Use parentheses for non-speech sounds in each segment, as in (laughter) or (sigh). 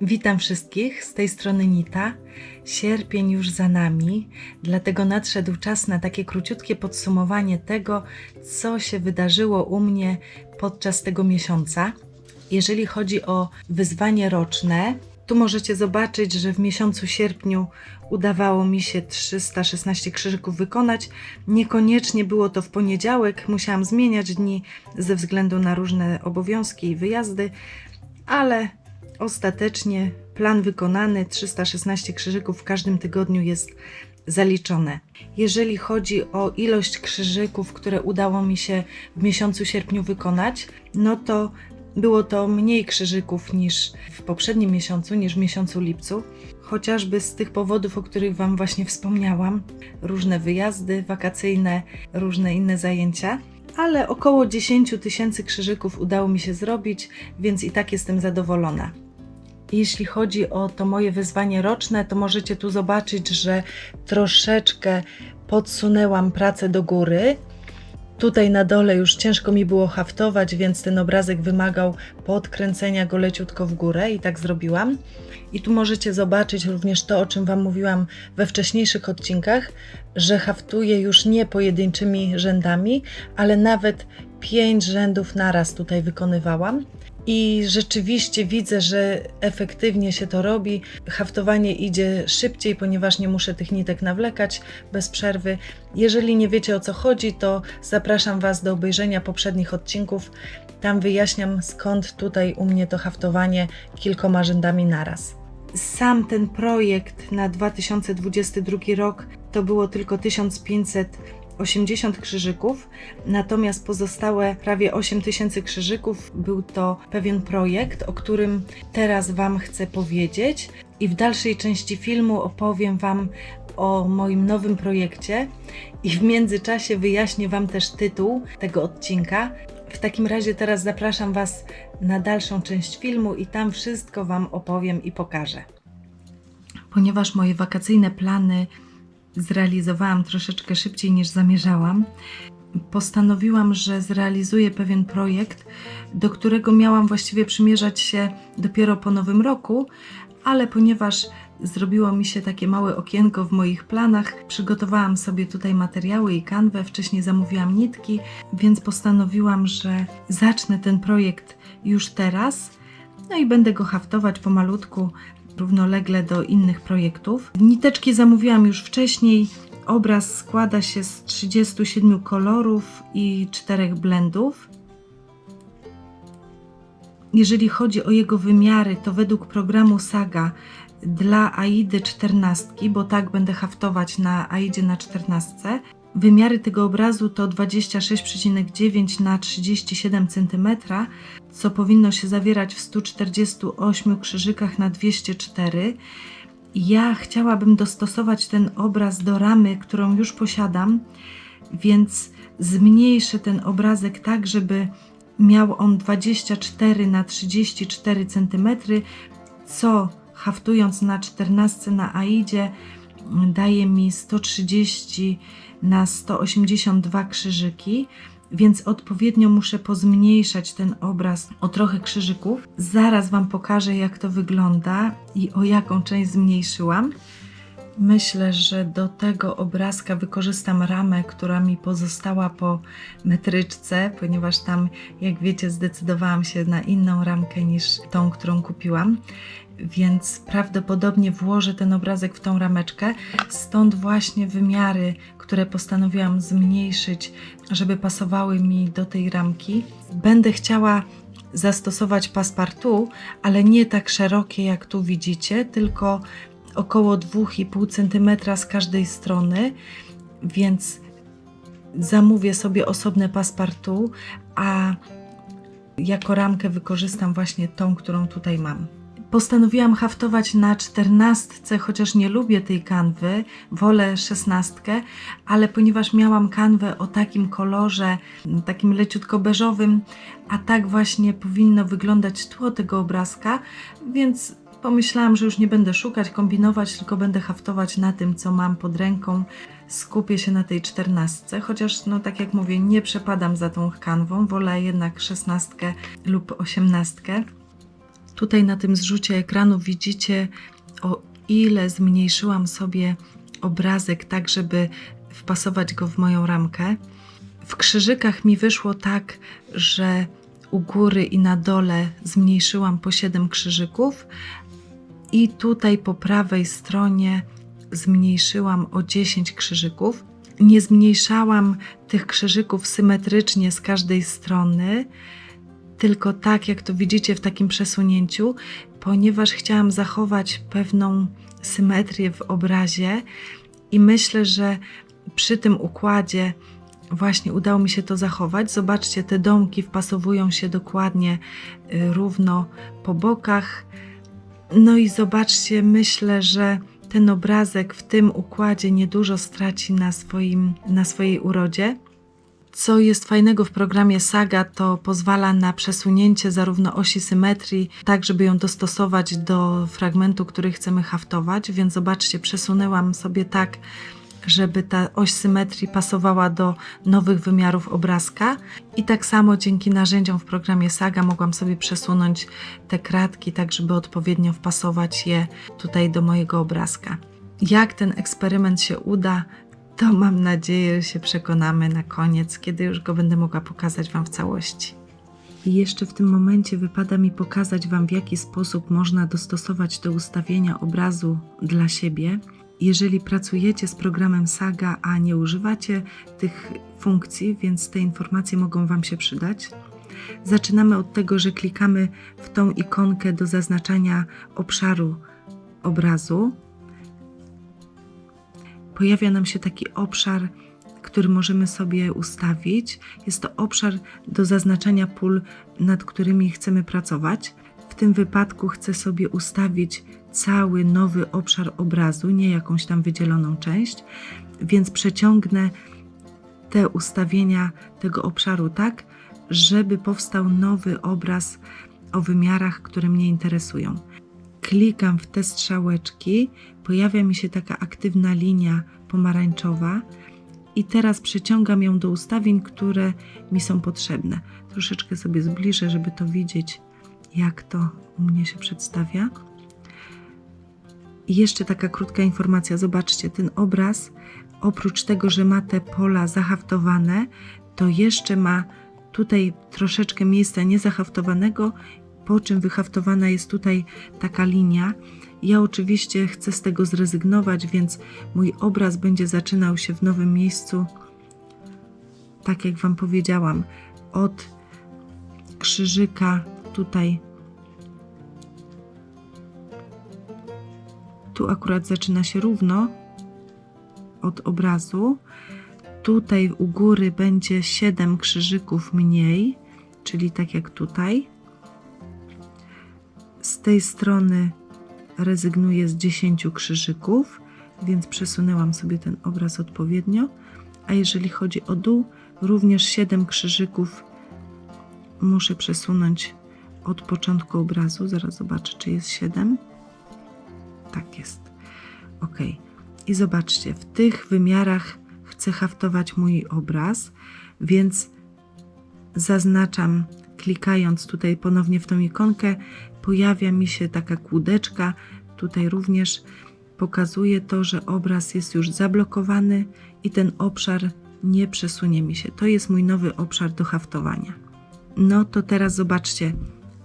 Witam wszystkich, z tej strony Nita. Sierpień już za nami, dlatego nadszedł czas na takie króciutkie podsumowanie tego, co się wydarzyło u mnie podczas tego miesiąca. Jeżeli chodzi o wyzwanie roczne, tu możecie zobaczyć, że w miesiącu sierpniu udawało mi się 316 krzyżyków wykonać. Niekoniecznie było to w poniedziałek, musiałam zmieniać dni ze względu na różne obowiązki i wyjazdy, ale ostatecznie plan wykonany 316 krzyżyków w każdym tygodniu jest zaliczone. Jeżeli chodzi o ilość krzyżyków, które udało mi się w miesiącu sierpniu wykonać, no to było to mniej krzyżyków niż w poprzednim miesiącu, niż w miesiącu lipcu, chociażby z tych powodów, o których Wam właśnie wspomniałam różne wyjazdy wakacyjne, różne inne zajęcia. Ale około 10 tysięcy krzyżyków udało mi się zrobić, więc i tak jestem zadowolona. Jeśli chodzi o to moje wyzwanie roczne, to możecie tu zobaczyć, że troszeczkę podsunęłam pracę do góry. Tutaj na dole już ciężko mi było haftować, więc ten obrazek wymagał podkręcenia go leciutko w górę i tak zrobiłam. I tu możecie zobaczyć również to, o czym Wam mówiłam we wcześniejszych odcinkach, że haftuję już nie pojedynczymi rzędami, ale nawet pięć rzędów naraz tutaj wykonywałam. I rzeczywiście widzę, że efektywnie się to robi. Haftowanie idzie szybciej, ponieważ nie muszę tych nitek nawlekać bez przerwy. Jeżeli nie wiecie o co chodzi, to zapraszam Was do obejrzenia poprzednich odcinków. Tam wyjaśniam skąd tutaj u mnie to haftowanie kilkoma rzędami naraz. Sam ten projekt na 2022 rok to było tylko 1500 80 krzyżyków, natomiast pozostałe prawie 8000 krzyżyków był to pewien projekt, o którym teraz Wam chcę powiedzieć i w dalszej części filmu opowiem Wam o moim nowym projekcie i w międzyczasie wyjaśnię Wam też tytuł tego odcinka. W takim razie teraz zapraszam Was na dalszą część filmu i tam wszystko Wam opowiem i pokażę. Ponieważ moje wakacyjne plany zrealizowałam troszeczkę szybciej niż zamierzałam. Postanowiłam, że zrealizuję pewien projekt, do którego miałam właściwie przymierzać się dopiero po nowym roku, ale ponieważ zrobiło mi się takie małe okienko w moich planach, przygotowałam sobie tutaj materiały i kanwę, wcześniej zamówiłam nitki, więc postanowiłam, że zacznę ten projekt już teraz. No i będę go haftować pomalutku, równolegle do innych projektów. Niteczki zamówiłam już wcześniej. Obraz składa się z 37 kolorów i 4 blendów. Jeżeli chodzi o jego wymiary, to według programu Saga dla AIDy 14, bo tak będę haftować na AIDzie na 14, Wymiary tego obrazu to 26,9 na 37 cm, co powinno się zawierać w 148 krzyżykach na 204. Ja chciałabym dostosować ten obraz do ramy, którą już posiadam, więc zmniejszę ten obrazek tak, żeby miał on 24 na 34 cm, co haftując na 14 na AIDzie daje mi 130 na 182 krzyżyki, więc odpowiednio muszę pozmniejszać ten obraz o trochę krzyżyków. Zaraz Wam pokażę, jak to wygląda i o jaką część zmniejszyłam. Myślę, że do tego obrazka wykorzystam ramę, która mi pozostała po metryczce, ponieważ tam, jak wiecie, zdecydowałam się na inną ramkę niż tą, którą kupiłam więc prawdopodobnie włożę ten obrazek w tą rameczkę. Stąd właśnie wymiary, które postanowiłam zmniejszyć, żeby pasowały mi do tej ramki. Będę chciała zastosować passepartout, ale nie tak szerokie jak tu widzicie, tylko około 2,5 cm z każdej strony, więc zamówię sobie osobne passepartout, a jako ramkę wykorzystam właśnie tą, którą tutaj mam. Postanowiłam haftować na czternastce, chociaż nie lubię tej kanwy, wolę szesnastkę, ale ponieważ miałam kanwę o takim kolorze, takim leciutko beżowym, a tak właśnie powinno wyglądać tło tego obrazka, więc pomyślałam, że już nie będę szukać, kombinować, tylko będę haftować na tym, co mam pod ręką. Skupię się na tej czternastce, chociaż, no tak jak mówię, nie przepadam za tą kanwą, wolę jednak szesnastkę lub osiemnastkę. Tutaj na tym zrzucie ekranu widzicie, o ile zmniejszyłam sobie obrazek, tak żeby wpasować go w moją ramkę. W krzyżykach mi wyszło tak, że u góry i na dole zmniejszyłam po 7 krzyżyków, i tutaj po prawej stronie zmniejszyłam o 10 krzyżyków. Nie zmniejszałam tych krzyżyków symetrycznie z każdej strony, tylko tak, jak to widzicie w takim przesunięciu, ponieważ chciałam zachować pewną symetrię w obrazie i myślę, że przy tym układzie właśnie udało mi się to zachować. Zobaczcie, te domki wpasowują się dokładnie y, równo po bokach. No i zobaczcie, myślę, że ten obrazek w tym układzie niedużo straci na, swoim, na swojej urodzie. Co jest fajnego w programie Saga, to pozwala na przesunięcie zarówno osi symetrii, tak żeby ją dostosować do fragmentu, który chcemy haftować. Więc zobaczcie, przesunęłam sobie tak, żeby ta oś symetrii pasowała do nowych wymiarów obrazka. I tak samo dzięki narzędziom w programie Saga mogłam sobie przesunąć te kratki, tak żeby odpowiednio wpasować je tutaj do mojego obrazka. Jak ten eksperyment się uda, to mam nadzieję, że się przekonamy na koniec, kiedy już go będę mogła pokazać Wam w całości. I jeszcze w tym momencie wypada mi pokazać Wam, w jaki sposób można dostosować te ustawienia obrazu dla siebie. Jeżeli pracujecie z programem Saga, a nie używacie tych funkcji, więc te informacje mogą Wam się przydać. Zaczynamy od tego, że klikamy w tą ikonkę do zaznaczania obszaru obrazu. Pojawia nam się taki obszar, który możemy sobie ustawić. Jest to obszar do zaznaczania pól, nad którymi chcemy pracować. W tym wypadku chcę sobie ustawić cały nowy obszar obrazu, nie jakąś tam wydzieloną część, więc przeciągnę te ustawienia tego obszaru tak, żeby powstał nowy obraz o wymiarach, które mnie interesują. Klikam w te strzałeczki, pojawia mi się taka aktywna linia pomarańczowa i teraz przeciągam ją do ustawień, które mi są potrzebne. Troszeczkę sobie zbliżę, żeby to widzieć, jak to u mnie się przedstawia. I jeszcze taka krótka informacja. Zobaczcie, ten obraz, oprócz tego, że ma te pola zahaftowane, to jeszcze ma tutaj troszeczkę miejsca niezahaftowanego, po czym wyhaftowana jest tutaj taka linia. Ja oczywiście chcę z tego zrezygnować, więc mój obraz będzie zaczynał się w nowym miejscu, tak jak Wam powiedziałam, od krzyżyka tutaj Tu akurat zaczyna się równo od obrazu. Tutaj u góry będzie 7 krzyżyków mniej, czyli tak jak tutaj. Z tej strony rezygnuję z 10 krzyżyków, więc przesunęłam sobie ten obraz odpowiednio. A jeżeli chodzi o dół, również 7 krzyżyków muszę przesunąć od początku obrazu. Zaraz zobaczę, czy jest 7 tak jest. Ok. I zobaczcie, w tych wymiarach chcę haftować mój obraz, więc zaznaczam, klikając tutaj ponownie w tą ikonkę, pojawia mi się taka kłódeczka. Tutaj również pokazuje to, że obraz jest już zablokowany i ten obszar nie przesunie mi się. To jest mój nowy obszar do haftowania. No to teraz zobaczcie,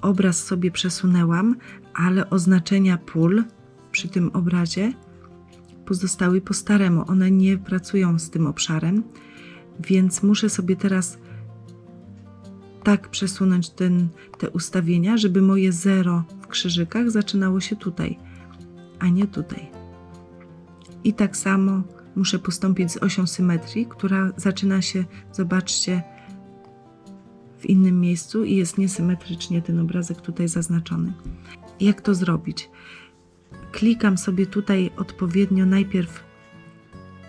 obraz sobie przesunęłam, ale oznaczenia pól przy tym obrazie pozostały po staremu. One nie pracują z tym obszarem, więc muszę sobie teraz tak przesunąć ten, te ustawienia, żeby moje zero w krzyżykach zaczynało się tutaj, a nie tutaj. I tak samo muszę postąpić z osią symetrii, która zaczyna się, zobaczcie, w innym miejscu i jest niesymetrycznie ten obrazek tutaj zaznaczony. Jak to zrobić? klikam sobie tutaj odpowiednio najpierw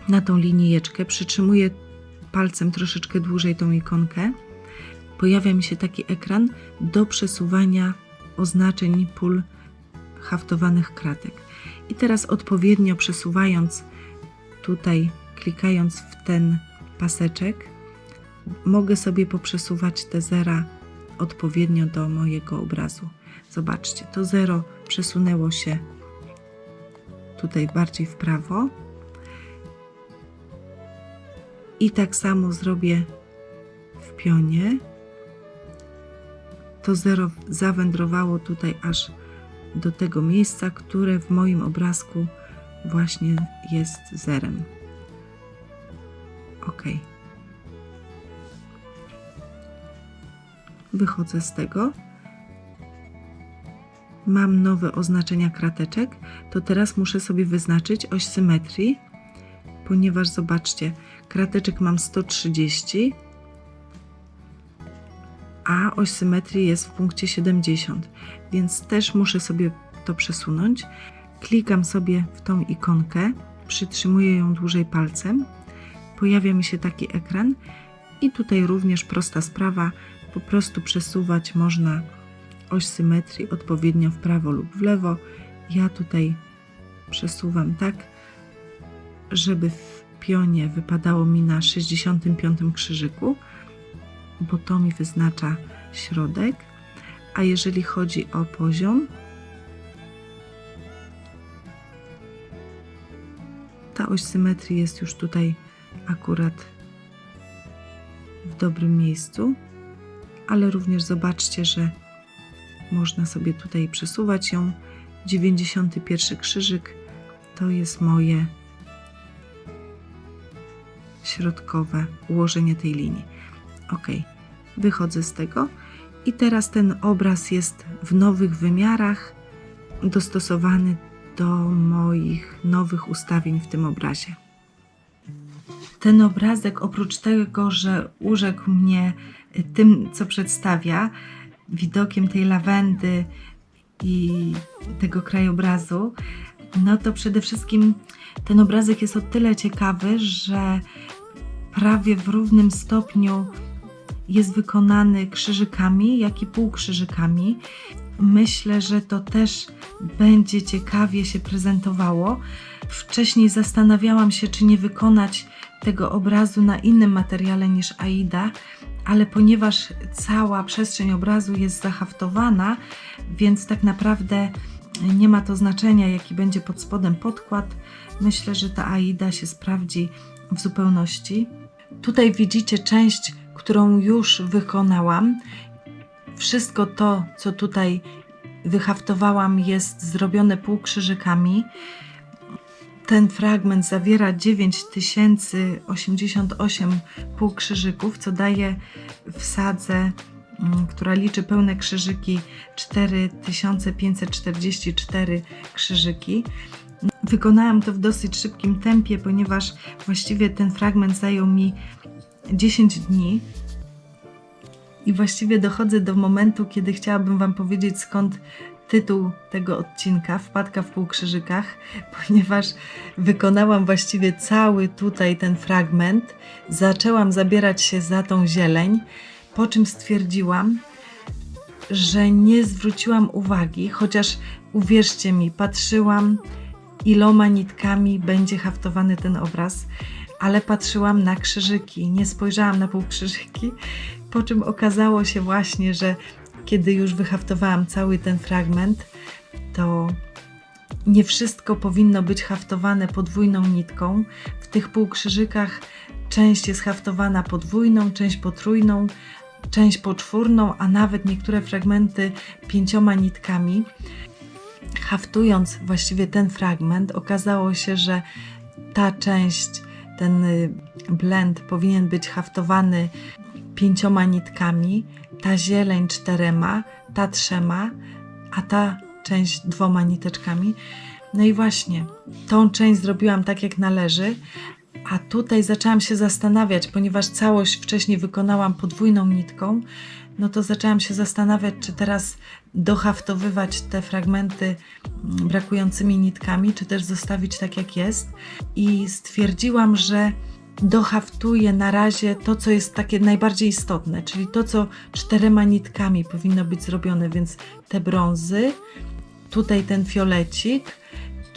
na tą linijeczkę, przytrzymuję palcem troszeczkę dłużej tą ikonkę. Pojawia mi się taki ekran do przesuwania oznaczeń pól haftowanych kratek. I teraz odpowiednio przesuwając tutaj, klikając w ten paseczek, mogę sobie poprzesuwać te zera odpowiednio do mojego obrazu. Zobaczcie, to zero przesunęło się tutaj bardziej w prawo. I tak samo zrobię w pionie. To zero zawędrowało tutaj aż do tego miejsca, które w moim obrazku właśnie jest zerem. Ok. Wychodzę z tego. Mam nowe oznaczenia krateczek, to teraz muszę sobie wyznaczyć oś symetrii, ponieważ zobaczcie, krateczek mam 130, a oś symetrii jest w punkcie 70, więc też muszę sobie to przesunąć. Klikam sobie w tą ikonkę, przytrzymuję ją dłużej palcem, pojawia mi się taki ekran i tutaj również prosta sprawa, po prostu przesuwać można oś symetrii odpowiednio w prawo lub w lewo. Ja tutaj przesuwam tak, żeby w pionie wypadało mi na 65 krzyżyku, bo to mi wyznacza środek. A jeżeli chodzi o poziom, ta oś symetrii jest już tutaj akurat w dobrym miejscu, ale również zobaczcie, że można sobie tutaj przesuwać ją. 91 krzyżyk to jest moje środkowe ułożenie tej linii. Ok, wychodzę z tego i teraz ten obraz jest w nowych wymiarach, dostosowany do moich nowych ustawień w tym obrazie. Ten obrazek, oprócz tego, że urzekł mnie tym, co przedstawia, widokiem tej lawendy i tego krajobrazu, no to przede wszystkim ten obrazek jest o tyle ciekawy, że prawie w równym stopniu jest wykonany krzyżykami, jak i półkrzyżykami. Myślę, że to też będzie ciekawie się prezentowało. Wcześniej zastanawiałam się, czy nie wykonać tego obrazu na innym materiale niż Aida, ale ponieważ cała przestrzeń obrazu jest zahaftowana, więc tak naprawdę nie ma to znaczenia, jaki będzie pod spodem podkład. Myślę, że ta Aida się sprawdzi w zupełności. Tutaj widzicie część, którą już wykonałam. Wszystko to, co tutaj wyhaftowałam, jest zrobione półkrzyżykami. Ten fragment zawiera 9088 półkrzyżyków, co daje w sadze, mm, która liczy pełne krzyżyki, 4544 krzyżyki. Wykonałam to w dosyć szybkim tempie, ponieważ właściwie ten fragment zajął mi 10 dni. I właściwie dochodzę do momentu, kiedy chciałabym Wam powiedzieć, skąd tytuł tego odcinka Wpadka w półkrzyżykach, (laughs) ponieważ wykonałam właściwie cały tutaj ten fragment. Zaczęłam zabierać się za tą zieleń, po czym stwierdziłam, że nie zwróciłam uwagi, chociaż uwierzcie mi, patrzyłam iloma nitkami będzie haftowany ten obraz, ale patrzyłam na krzyżyki, nie spojrzałam na półkrzyżyki, po czym okazało się właśnie, że kiedy już wyhaftowałam cały ten fragment, to nie wszystko powinno być haftowane podwójną nitką. W tych półkrzyżykach część jest haftowana podwójną, część potrójną, część poczwórną, a nawet niektóre fragmenty pięcioma nitkami. Haftując właściwie ten fragment, okazało się, że ta część, ten y, blend powinien być haftowany pięcioma nitkami, ta zieleń czterema, ta trzema, a ta część dwoma niteczkami. No i właśnie, tą część zrobiłam tak jak należy, a tutaj zaczęłam się zastanawiać, ponieważ całość wcześniej wykonałam podwójną nitką, no to zaczęłam się zastanawiać, czy teraz dohaftowywać te fragmenty mm, brakującymi nitkami, czy też zostawić tak jak jest. I stwierdziłam, że dohaftuję na razie to, co jest takie najbardziej istotne, czyli to, co czterema nitkami powinno być zrobione, więc te brązy, tutaj ten fiolecik,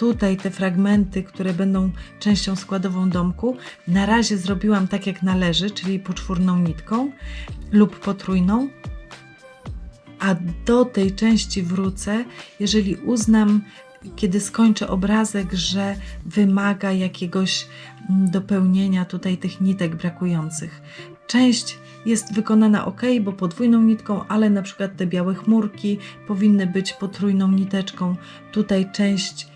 tutaj te fragmenty, które będą częścią składową domku. Na razie zrobiłam tak jak należy, czyli poczwórną nitką lub potrójną. A do tej części wrócę, jeżeli uznam, kiedy skończę obrazek, że wymaga jakiegoś mm, dopełnienia tutaj tych nitek brakujących. Część jest wykonana ok, bo podwójną nitką, ale na przykład te białe chmurki powinny być potrójną niteczką. Tutaj część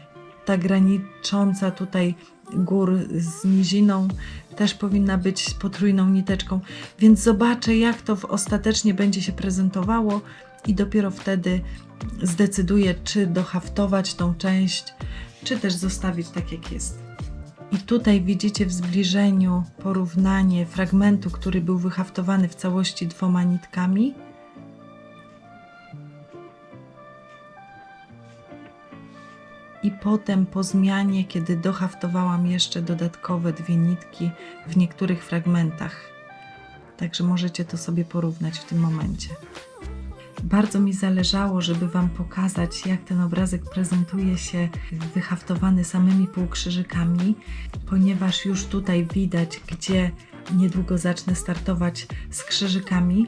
ta granicząca tutaj gór z niziną też powinna być potrójną niteczką, więc zobaczę jak to w- ostatecznie będzie się prezentowało i dopiero wtedy zdecyduję, czy dohaftować tą część, czy też zostawić tak jak jest. I tutaj widzicie w zbliżeniu porównanie fragmentu, który był wyhaftowany w całości dwoma nitkami. I potem po zmianie, kiedy dohaftowałam jeszcze dodatkowe dwie nitki w niektórych fragmentach. Także możecie to sobie porównać w tym momencie. Bardzo mi zależało, żeby Wam pokazać, jak ten obrazek prezentuje się wyhaftowany samymi półkrzyżykami, ponieważ już tutaj widać, gdzie niedługo zacznę startować z krzyżykami,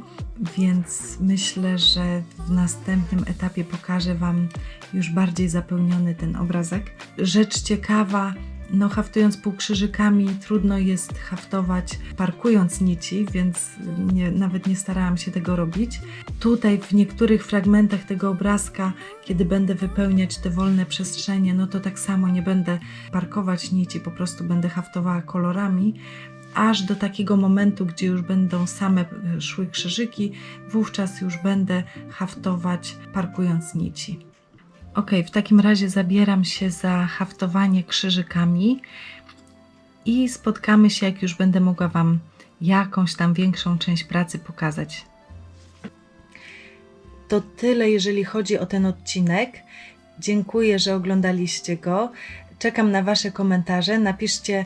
więc myślę, że w następnym etapie pokażę Wam już bardziej zapełniony ten obrazek. Rzecz ciekawa, no haftując półkrzyżykami trudno jest haftować parkując nici, więc nie, nawet nie starałam się tego robić. Tutaj w niektórych fragmentach tego obrazka, kiedy będę wypełniać te wolne przestrzenie, no to tak samo nie będę parkować nici, po prostu będę haftowała kolorami, aż do takiego momentu, gdzie już będą same e, szły krzyżyki, wówczas już będę haftować parkując nici. Ok, w takim razie zabieram się za haftowanie krzyżykami i spotkamy się, jak już będę mogła Wam jakąś tam większą część pracy pokazać. To tyle, jeżeli chodzi o ten odcinek. Dziękuję, że oglądaliście go. Czekam na Wasze komentarze. Napiszcie,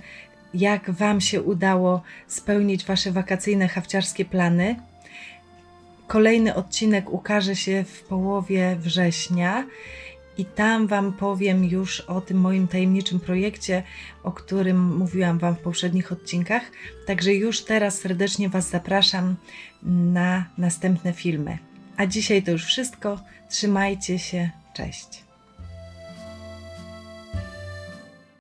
jak Wam się udało spełnić Wasze wakacyjne hafciarskie plany. Kolejny odcinek ukaże się w połowie września i tam Wam powiem już o tym moim tajemniczym projekcie, o którym mówiłam Wam w poprzednich odcinkach. Także już teraz serdecznie Was zapraszam na następne filmy. A dzisiaj to już wszystko. Trzymajcie się. Cześć.